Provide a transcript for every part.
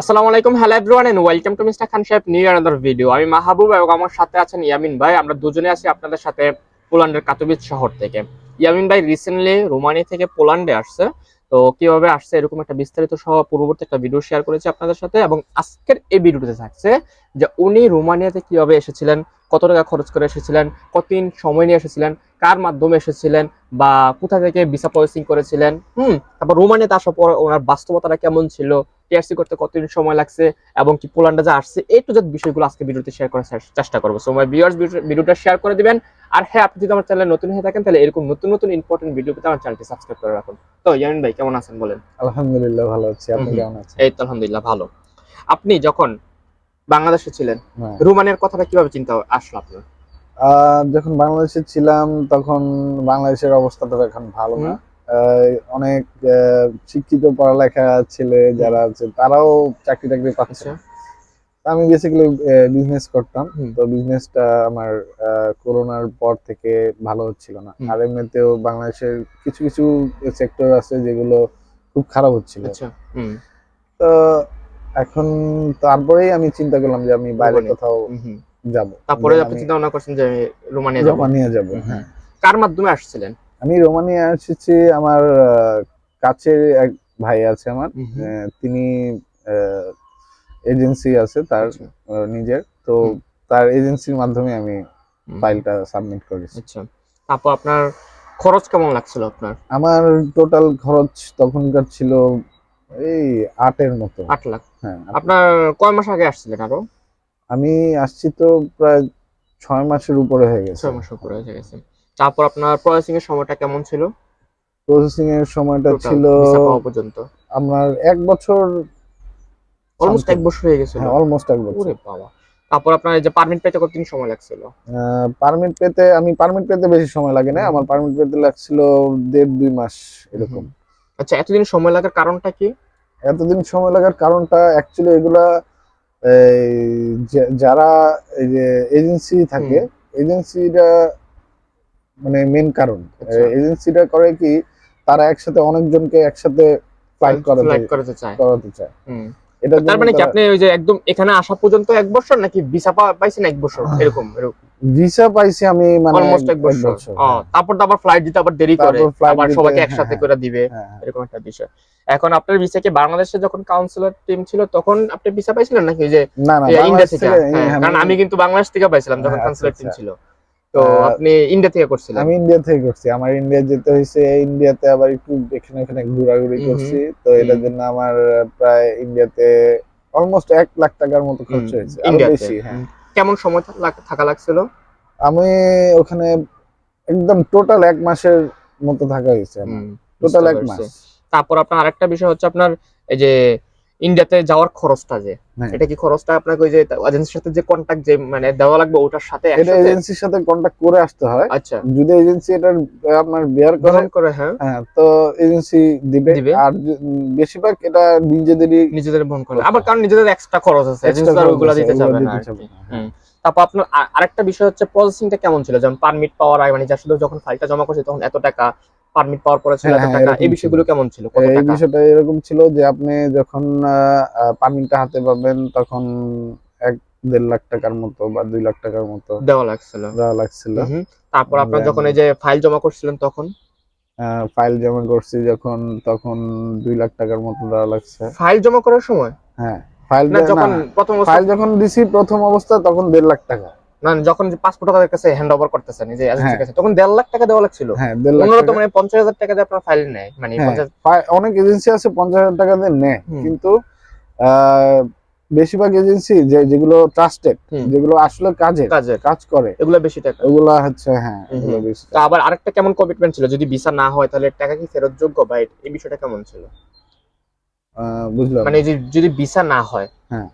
আসসালামু আলাইকুম, hello everyone and welcome to mister Khan Saheb new another video আমি মাহবুব এবং আমার সাথে আছেন ইয়ামিন ভাই। আমরা দুজনে আছি আপনাদের সাথে পোল্যান্ডের কাতোবিচ শহর থেকে। ইয়ামিন ভাই রিসেন্টলি রোমানিয়া থেকে পোল্যান্ডে আসছে। তো কীভাবে আসছে এরকম একটা বিস্তারিত সহ পূর্ববর্তী একটা ভিডিও শেয়ার করেছি আপনাদের সাথে। এবং আজকের এই ভিডিওতে থাকছে যে উনি রোমানিয়াতে কীভাবে এসেছিলেন কত টাকা খরচ করে এসেছিলেন কতদিন সময় নিয়ে এসেছিলেন কার মাধ্যমে এসেছিলেন বা কোথা থেকে ভিসা প্রসেসিং করেছিলেন হুম তারপর রোমানিয়াতে আসার পর ওনার বাস্তবতাটা কেমন ছিল টিআরসি করতে কতদিন সময় লাগছে এবং কি পোল্যান্ডে যে আসছে এই টু বিষয়গুলো আজকে ভিডিওতে শেয়ার করার চেষ্টা- চেষ্টা করব। সো মাই ভিউয়ার্স ভিডিওটা শেয়ার করে দিবেন। আর হ্যাঁ আপনি যদি আমার চ্যানেলে নতুন হয়ে থাকেন তাহলে এরকম নতুন নতুন ইম্পর্টেন্ট ভিডিও পেতে আমার চ্যানেলটি সাবস্ক্রাইব করে রাখুন। তো ইয়ামিন ভাই কেমন আছেন বলেন? আলহামদুলিল্লাহ ভালো আছি। আপনি কেমন আছেন? এই তো আলহামদুলিল্লাহ ভালো। আপনি যখন বাংলাদেশে ছিলেন। হ্যাঁ। রোমানিয়ার কথাটা কীভাবে চিন্তা আসলো আপনার? যখন বাংলাদেশে ছিলাম তখন বাংলাদেশের অবস্থাটা এখন ভালো না। অনেক শিক্ষিত পড়ালেখা ছেলে যারা আছে তারাও চাকরি টাকরি পাচ্ছে। আচ্ছা। তা আমি বেসিক্যালি বিজনেস করতাম। তো বিজনেসটা আমার করোনার পর থেকে ভালো হচ্ছিল না। আর এমনিতেও বাংলাদেশের কিছু কিছু সেক্টর আছে যেগুলো খুব খারাপ হচ্ছিল। আচ্ছা। তো এখন তারপরেই আমি চিন্তা করলাম যে আমি বাইরে কোথাও। যাব। তারপরে আপনি চিন্তা ভাবনা করছেন যে আমি রোমানিয়া যাব। রোমানিয়া যাব হ্যাঁ। কার মাধ্যমে আসছিলেন? আমি রোমানিয়া এসেছি আমার কাছের এক ভাই আছে আমার তিনি এজেন্সি আছে তার আচ্ছা, নিজের। তো তার এজেন্সির মাধ্যমে আমি। ফাইলটা সাবমিট করেছি। আচ্ছা। তারপর আপনার খরচ কেমন লাগছিল আপনার? আমার টোটাল খরচ তখনকার ছিল এই আটের মতো। আট লাখ। হ্যাঁ আপনার কয় মাস আগে আসছিলেন আরও? আমি আসছি তো প্রায় ছয় মাসের উপরে হয়ে গেছে। ছয় মাস উপরে হয়ে গেছে। তারপর আপনার প্রসেসিং এর সময়টা কেমন ছিল? প্রসেসিং এর সময়টা ছিল পর্যন্ত। আমার এক বছর অলমোস্ট এক বছর হয়ে হ্যাঁ অলমোস্ট এক বছর। ওরে বাবা। তারপর আপনার যে পারমিট পেতে কতদিন সময় লাগছিল? পারমিট পেতে আমি পারমিট পেতে বেশি সময় লাগে না। আমার পারমিট পেতে লাগছিল দেড় দুই মাস এরকম। আচ্ছা এতদিন সময় লাগার কারণটা কি? এতদিন সময় লাগার কারণটা অ্যাকচুয়ালি এগুলা যারা এই যে এজেন্সি থাকে এজেন্সিটা মানে মেন কারণ। আচ্ছা। এজেন্সিটা করে কি তারা একসাথে অনেকজনকে একসাথে ফ্লাইট করাতে চায়। করাতে চায়। হুম। এটা তার মানে কি আপনি ওই যে একদম এখানে আসা পর্যন্ত এক বছর নাকি ভিসা পাইছেন এক বছর এরকম এরকম ভিসা পাইছি আমি মানে অলমোস্ট এক বছর হ্যাঁ। তারপর তো আবার ফ্লাইট দিতে আবার দেরি করে আবার সবাইকে হ্যাঁ, একসাথে হ্যাঁ। করে দিবে হ্যাঁ, হ্যাঁ। এরকম একটা বিষয় এখন আপনার ভিসা কি বাংলাদেশে যখন কাউন্সিলর টিম ছিল তখন আপনি ভিসা পাইছিলেন নাকি যে না না ইন্ডিয়া থেকে হ্যাঁ, হ্যাঁ, কারণ আমি কিন্তু বাংলাদেশ থেকে পাইছিলাম যখন হ্যাঁ, কাউন্সিলর আচ্ছা, টিম আচ্ছা। ছিল তো আপনি ইন্ডিয়া থেকে করছিলেন? আমি ইন্ডিয়া থেকে করছি। আমার ইন্ডিয়া যেতে হয়েছে ইন্ডিয়াতে আবার একটু এখানে এখানে ঘোরাঘুরি করছি। তো এটার জন্য আমার প্রায় ইন্ডিয়াতে অলমোস্ট এক লাখ টাকার মতো খরচ হয়েছে। বেশি হ্যাঁ। কেমন সময় থাকা লাগছিল? আমি ওখানে একদম টোটাল এক মাসের মতো থাকা হয়েছে টোটাল এক মাস। তারপর আপনার আরেকটা বিষয় হচ্ছে আপনার এই যে ইন্ডিয়াতে যাওয়ার খরচটা যে হ্যাঁ। এটা কি খরচটা আপনাকে ওই যে এজেন্সির সাথে যে কন্টাক্ট যে মানে দেওয়া লাগবে ওটার সাথে এটা এজেন্সির সাথে কন্ট্যাক্ট করে আসতে হয় আচ্ছা যদি এজেন্সি এটা আপনার বেয়ার করে করে হ্যাঁ হ্যাঁ তো এজেন্সি দিবে দিবে। আর বেশিরভাগ এটা নিজেদেরই নিজেদের বহন করে আবার কারণ নিজেদের এক্সট্রা খরচ আছে এজেন্সি খরচ ওগুলো দিতে যাবে না আর হ্যাঁ। হুম। তারপর আপনার আরেকটা বিষয় হচ্ছে প্রসেসিংটা কেমন ছিল যেমন পারমিট পাওয়ার আগে মানে যার সাথে যখন ফাইলটা জমা করছে তখন এত টাকা পারমিট পাওয়ার পরে ছিল হ্যাঁ, হ্যাঁ, টাকা এই বিষয়গুলো কেমন ছিল? কত এই বিষয়টা এরকম ছিল যে আপনি যখন পারমিটটা হাতে পাবেন তখন এক দেড় লাখ টাকার মতো বা দুই লাখ টাকার মতো দেওয়া লাগছিল। দেওয়া লাগছিল। তারপর আপনার যখন এই যে ফাইল জমা করছিলেন তখন? ফাইল জমা করছি যখন তখন দুই লাখ টাকার মতো দেওয়া লাগছে। ফাইল জমা করার সময়? হ্যাঁ ফাইল না যখন প্রথম ফাইল যখন দিছি প্রথম অবস্থা তখন দেড় লাখ টাকা। না যখন পাসপোর্ট তাদের কাছে হ্যান্ড ওভার করতেছেন যে এজেন্সির। কাছে তখন দেড় লাখ টাকা দেওয়া লাগছিল। হ্যাঁ লাখ অন্যরা তো মানে পঞ্চাশ হাজার টাকা দিয়ে আপনার ফাইল নেয়। মানে হ্যাঁ, অনেক এজেন্সি আছে পঞ্চাশ হাজার টাকা দিয়ে নেয়। কিন্তু বেশিরভাগ এজেন্সি যে যেগুলো ট্রাস্টেড যেগুলো আসলে কাজে কাজের। কাজ করে এগুলো বেশি টাকা। ওগুলা হচ্ছে হ্যাঁ বেশি আবার আরেকটা কেমন কমিটমেন্ট ছিল? যদি ভিসা না হয় তাহলে টাকা কি ফেরত যোগ্য? বা এই বিষয়টা কেমন ছিল? বুঝলাম। মানে যদি ভিসা না হ্যাঁ।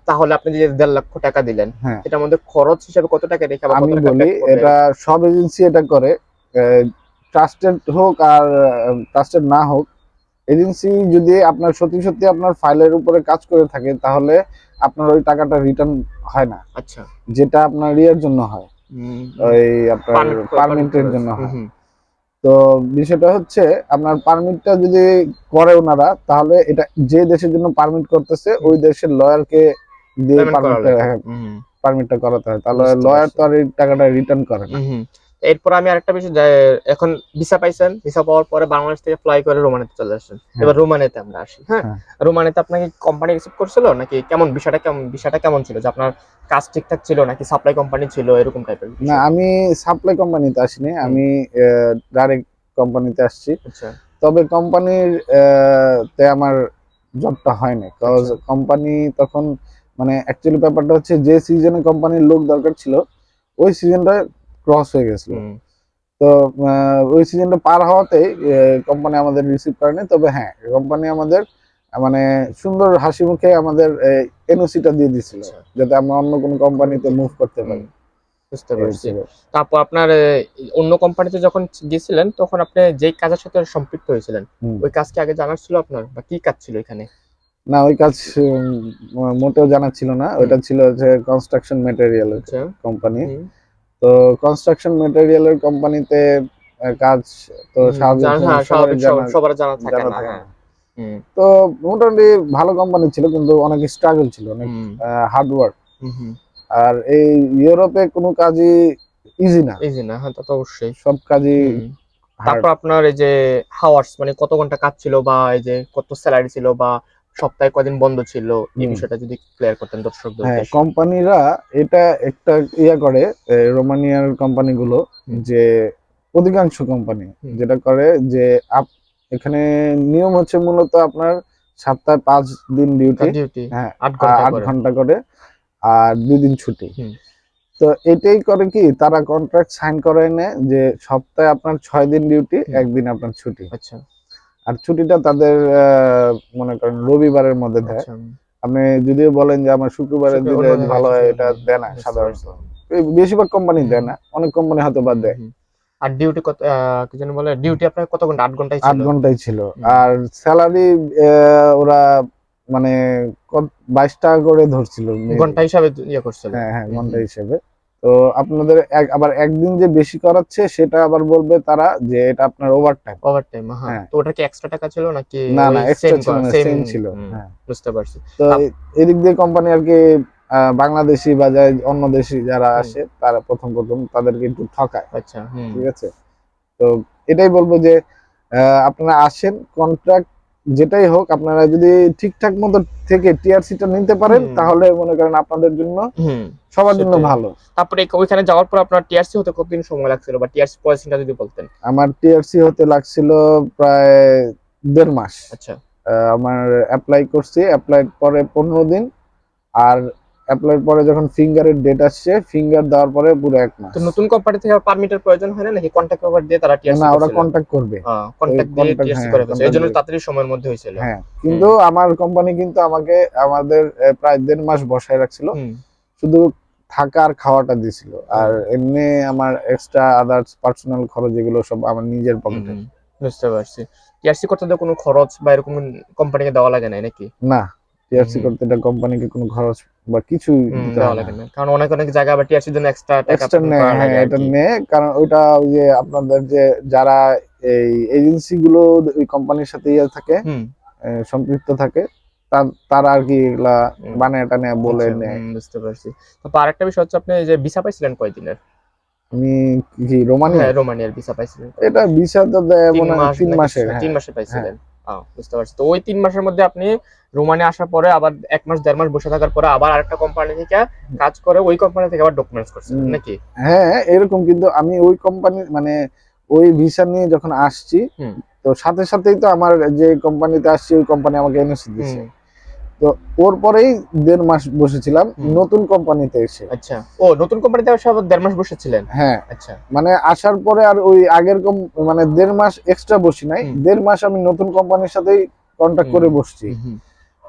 তাহলে আপনি যে দেড় লক্ষ টাকা দিলেন হ্যাঁ। এটার মধ্যে খরচ হিসেবে কত টাকা রেখে আমি বলি এটা সব এজেন্সি এটা করে ট্রাস্টেড হোক আর ট্রাস্টেড না হোক এজেন্সি যদি আপনার সত্যি সত্যি আপনার ফাইলের উপরে কাজ করে থাকে তাহলে আপনার ওই টাকাটা রিটার্ন হয় না। আচ্ছা। যেটা আপনার ইয়ের জন্য হয়। ওই আপনার পারমিটের জন্য হয়। তো বিষয়টা হচ্ছে আপনার পারমিটটা যদি করে ওনারা তাহলে এটা যে দেশের জন্য পারমিট করতেছে ওই দেশের লয়ারকে দিয়ে পারমিটটা পারমিটটা করাতে হয়। তাহলে লয়ার তো আর এই টাকাটা রিটার্ন করে না। এরপর আমি আরেকটা বিষয় এখন ভিসা পাইছেন ভিসা পাওয়ার পরে বাংলাদেশ থেকে ফ্লাই করে রোমানিতে চলে আসছেন। এবার রোমানিতে আমরা আসি হ্যাঁ? হ্যাঁ। রোমানিতে আপনাকে কোম্পানি রিসিভ করছিল নাকি কেমন বিষয়টা কেমন বিষয়টা কেমন ছিল? যে আপনার কাজ ঠিকঠাক ছিল নাকি সাপ্লাই কোম্পানি ছিল এরকম টাইপের না আমি সাপ্লাই কোম্পানিতে আসিনি আমি ডাইরেক্ট কোম্পানিতে আসছি। আচ্ছা। তবে কোম্পানির তে আমার জবটা হয়নি কজ আচ্ছা। কোম্পানি তখন মানে অ্যাকচুয়ালি ব্যাপারটা হচ্ছে যে সিজনে কোম্পানির লোক দরকার ছিল ওই সিজনটা ক্রস হয়ে গেছিল। তো ওই সিজনটা পার হওয়াতে কোম্পানি আমাদের রিসিভ করেনি। তবে হ্যাঁ কোম্পানি আমাদের মানে সুন্দর হাসি মুখে আমাদের এনওসিটা দিয়ে দিছিল আচ্ছা। যাতে আমরা অন্য কোনো কোম্পানিতে মুভ করতে পারি। বুঝতে পারছি। তারপর আপনার অন্য কোম্পানিতে যখন গিয়েছিলেন তখন আপনি যেই কাজের সাথে সম্পৃক্ত হয়েছিলেন ওই কাজ কি আগে জানার ছিল আপনার? বা কি কাজ ছিল এখানে? না ওই কাজ মোটেও জানা ছিল না। ওইটা ছিল যে কনস্ট্রাকশন ম্যাটেরিয়াল কোম্পানি। তো কনস্ট্রাকশন ম্যাটেরিয়ালের কোম্পানিতে কাজ তো হ্যাঁ, সবার জানা থাকে না তো মোটামুটি ভালো কোম্পানি ছিল কিন্তু অনেক স্ট্রাগল ছিল অনেক হুম, হার্ড ওয়ার্ক হুম, হুম। আর এই ইউরোপে কোনো কাজই ইজি না। ইজি না হ্যাঁ তা তো অবশ্যই। সব কাজই তারপর আপনার এই যে হাওয়ার্স মানে কত ঘণ্টা কাজ ছিল বা এই যে কত স্যালারি ছিল বা সপ্তাহে কদিন বন্ধ ছিল এই বিষয়টা যদি ক্লিয়ার করতেন দর্শকদের হ্যাঁ কোম্পানিরা এটা একটা ইয়া করে রোমানিয়ার কোম্পানিগুলো যে অধিকাংশ কোম্পানি যেটা করে যে আপ এখানে নিয়ম হচ্ছে মূলত আপনার সপ্তাহে পাঁচ দিন ডিউটি ডিউটি হ্যাঁ আট ঘণ্টা করে। আর দুই দিন ছুটি। তো এটাই করে কি তারা কন্ট্রাক্ট সাইন করে নেয় যে সপ্তাহে আপনার ছয় দিন ডিউটি একদিন আপনার ছুটি। আচ্ছা। আর ছুটিটা তাদের মনে করেন রবিবারের মধ্যে দেয়। আচ্ছা। আপনি যদিও বলেন যে আমার শুক্রবারে শুক্রবার দিলে মনে ভালো হয় এটা দেয় না সাধারণত। বেশিরভাগ কোম্পানি দেয় না অনেক কোম্পানি হয়তো বা দেয়। আর ডিউটি কত কি যেন বলে ডিউটি আপনার কত ঘণ্টা? আট ঘন্টাই আট ঘন্টাই ছিল। আর স্যালারি ওরা মানে বাইশ টাকা করে ধরছিল। ঘণ্টা হিসাবে ইয়ে করছিল। হ্যাঁ হ্যাঁ ঘণ্টা। হিসেবে। তো আপনাদের আবার একদিন যে বেশি করাচ্ছে সেটা আবার বলবে তারা যে এটা আপনার ওভার টাইম ওভার টাইম হ্যাঁ। হ্যাঁ। তো ওটা কি এক্সট্রা টাকা ছিল নাকি না না এক্সট্রা ছিল না সেম ছিল হ্যাঁ। বুঝতে পারছি। তো এদিক দিয়ে কোম্পানি আর কি আহ, বাংলাদেশি বা অন্য দেশি যারা আসে তারা প্রথম প্রথম তাদেরকে একটু ঠকায় আচ্ছা ঠিক আছে? তো এটাই বলব যে আপনারা আসেন কন্ট্রাক্ট যেটাই হোক আপনারা যদি ঠিকঠাক মতো থেকে টিআরসিটা নিতে পারেন তাহলে মনে করেন আপনাদের জন্য সবার জন্য ভালো। তারপরে ওইখানে যাওয়ার পর আপনার টিআরসি হতে কতদিন সময় লাগছিল? বা টিআরসি প্রসেসিংটা যদি বলতেন। আমার টিআরসি হতে লাগছিল প্রায় দেড় মাস। আচ্ছা। আমার অ্যাপ্লাই করছি অ্যাপ্লাই পরে পনেরো দিন। আর অ্যাপ্লাই পরে যখন ফিঙ্গারের ডেট আসছে ফিঙ্গার দেওয়ার পরে পুরো এক মাস। তো নতুন কোম্পানি থেকে পারমিটের প্রয়োজন হয় না? নাকি কন্ট্যাক্ট পেপার দিয়ে তারা টিআরসি না ওরা কন্ট্যাক্ট করবে। হ্যাঁ কন্ট্যাক্ট দিয়ে টিআরসি হ্যাঁ, করে এই জন্য তাড়াতাড়ি সময়ের মধ্যে হয়েছিল। হ্যাঁ কিন্তু আমার কোম্পানি কিন্তু আমাকে আমাদের প্রায় দেড় মাস বসায় রাখছিল। শুধু থাকা আর খাওয়াটা দিছিল। আর এমনি আমার এক্সট্রা আদার্স পার্সোনাল খরচ এগুলো সব আমার নিজের পকেটে বুঝতে পারছি। টিআরসি করতে কোনো খরচ বা এরকম কোম্পানিকে দেওয়া লাগে না নাকি? না টিআরসি করতে এটা কোম্পানিকে কোনো খরচ বা না। কারণ অনেক অনেক জায়গা টিআরসির জন্য এক্সট্রা নেয় হ্যাঁ এটা নেয় কারণ ওইটা ওই যে আপনাদের যে যারা এই এজেন্সি গুলো ওই কোম্পানির সাথে ইয়ে থাকে সম্পৃক্ত থাকে তারা আর কি এগুলা। বানায় টানে বলে আচ্ছা, নেয়। বুঝতে পারছি। তো আরেকটা বিষয় হচ্ছে আপনি এই যে ভিসা পাইছিলেন কয়দিনের? আমি কি রোমানিয়া? হ্যাঁ রোমানিয়ার ভিসা পাইছিলেন এটা ভিসা তো দেয় তিন মনে হয় তিন নাকি মাসের হ্যাঁ। তিন মাসে পাইছিলেন? বুঝতে পারছি। তো ওই তিন মাসের মধ্যে আপনি রোমানে আসার পরে আবার এক মাস দেড় মাস বসে থাকার পরে আবার আরেকটা কোম্পানি থেকে কাজ করে ওই কোম্পানি থেকে আবার ডকুমেন্টস করছেন নাকি? হ্যাঁ এরকম কিন্তু আমি ওই কোম্পানি মানে ওই ভিসা নিয়ে যখন আসছি। তো সাথে সাথেই তো আমার যে কোম্পানিতে আসছি ওই কোম্পানি আমাকে এনওসি হুম, তো ওর পরেই দেড় মাস বসেছিলাম নতুন কোম্পানিতে এসে। আচ্ছা। ও নতুন কোম্পানিতে আসে আবার দেড় মাস বসেছিলেন? হ্যাঁ। আচ্ছা। মানে আসার পরে আর ওই আগের কম- মানে দেড় মাস এক্সট্রা বসি নাই। দেড় মাস আমি নতুন কোম্পানির সাথেই কন্ট্যাক্ট করে বসছি।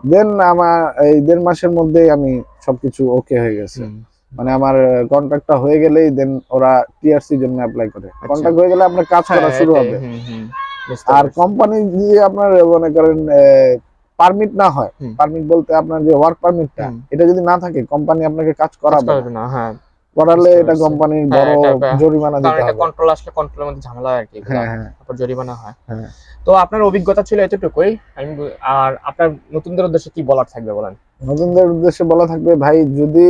দেন আমার এই দেড় মাসের মধ্যেই আমি সবকিছু ওকে হয়ে গেছে। মানে আমার কন্ট্রাক্টটা হয়ে গেলেই দেন ওরা টিআরসি জন্য অ্যাপ্লাই করে। কন্ট্রাক্ট হয়ে গেলে আপনার কাজ করা হ্যাঁ, শুরু হবে। আর কোম্পানি যদি আপনার মনে করেন পারমিট না হয় পারমিট বলতে আপনার যে ওয়ার্ক পারমিটটা এটা যদি না থাকে কোম্পানি আপনাকে কাজ করাবে না। হ্যাঁ। করালে এটা। কোম্পানির হ্যাঁ, বড় জরিমানা দিতে এটা হবে। কন্ট্রোল আসলে কন্ট্রোলের মধ্যে ঝামেলা হয় আর কি হ্যাঁ হ্যাঁ। তারপর জরিমানা হয়। হ্যাঁ। তো আপনার অভিজ্ঞতা ছিল এতটুকুই আমি আর আপনার নতুনদের উদ্দেশ্যে কি বলার থাকবে বলেন? নতুনদের উদ্দেশ্যে বলা থাকবে ভাই যদি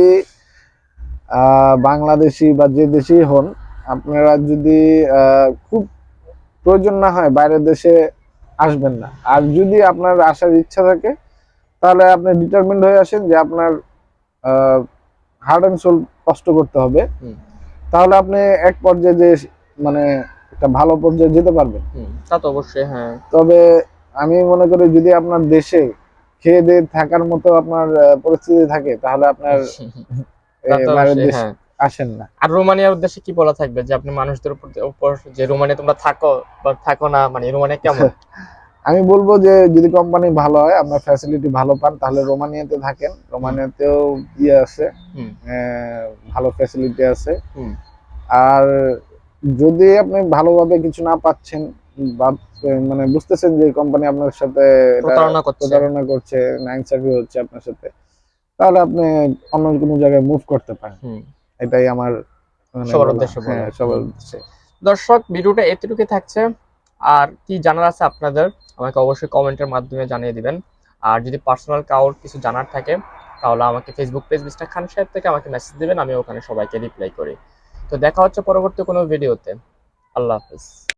আহ, বাংলাদেশি বা যে দেশি হন আপনারা যদি আহ, খুব প্রয়োজন না হয় বাইরের দেশে আসবেন না। আর যদি আপনার আসার ইচ্ছা থাকে তাহলে আপনি ডিটারমিন্ড হয়ে আসেন যে আপনার হার্ড অ্যান্ড সোল কষ্ট করতে হবে। তাহলে আপনি এক পর্যায়ে যে মানে একটা ভালো পর্যায়ে যেতে পারবেন। তা তো অবশ্যই হ্যাঁ। তবে আমি মনে করি যদি আপনার দেশে খেয়ে দিয়ে থাকার মতো আপনার পরিস্থিতি থাকে তাহলে আপনার আসেন না। আর রোমানিয়ার উদ্দেশ্যে কি বলা থাকবে? যে আপনি মানুষদের উপর যে রোমানিয়া তোমরা থাকো বা থাকো না মানে রোমানিয়া কেমন? আমি বলব যে যদি কোম্পানি ভালো হয় আপনার ফ্যাসিলিটি ভালো পান তাহলে রোমানিয়াতে থাকেন। রোমানিয়াতেও ইয়ে আছে। ভালো ফ্যাসিলিটি আছে। হুম। আর যদি আপনি ভালোভাবে কিছু না পাচ্ছেন বা মানে বুঝতেছেন যে কোম্পানি আপনার সাথে প্রতারণা করছে। নাইন চাকরি হচ্ছে আপনার সাথে তাহলে আপনি অন্য কোনো জায়গায় মুভ করতে পারেন। হুম। এটাই আমার মানে সবার উদ্দেশ্য উদ্দেশ্যে হ্যাঁ সবার উদ্দেশ্যে। দর্শক ভিডিওটা এতটুকু থাকছে। আর কি জানার আছে আপনাদের আমাকে অবশ্যই কমেন্টের মাধ্যমে জানিয়ে দিবেন। আর যদি পার্সোনাল কাউর কিছু জানার থাকে তাহলে আমাকে ফেসবুক পেজ মিস্টার খান সাহেব থেকে আমাকে মেসেজ দিবেন আমি ওখানে সবাইকে রিপ্লাই করি। তো দেখা হচ্ছে পরবর্তী কোনো ভিডিওতে আল্লাহ হাফেজ।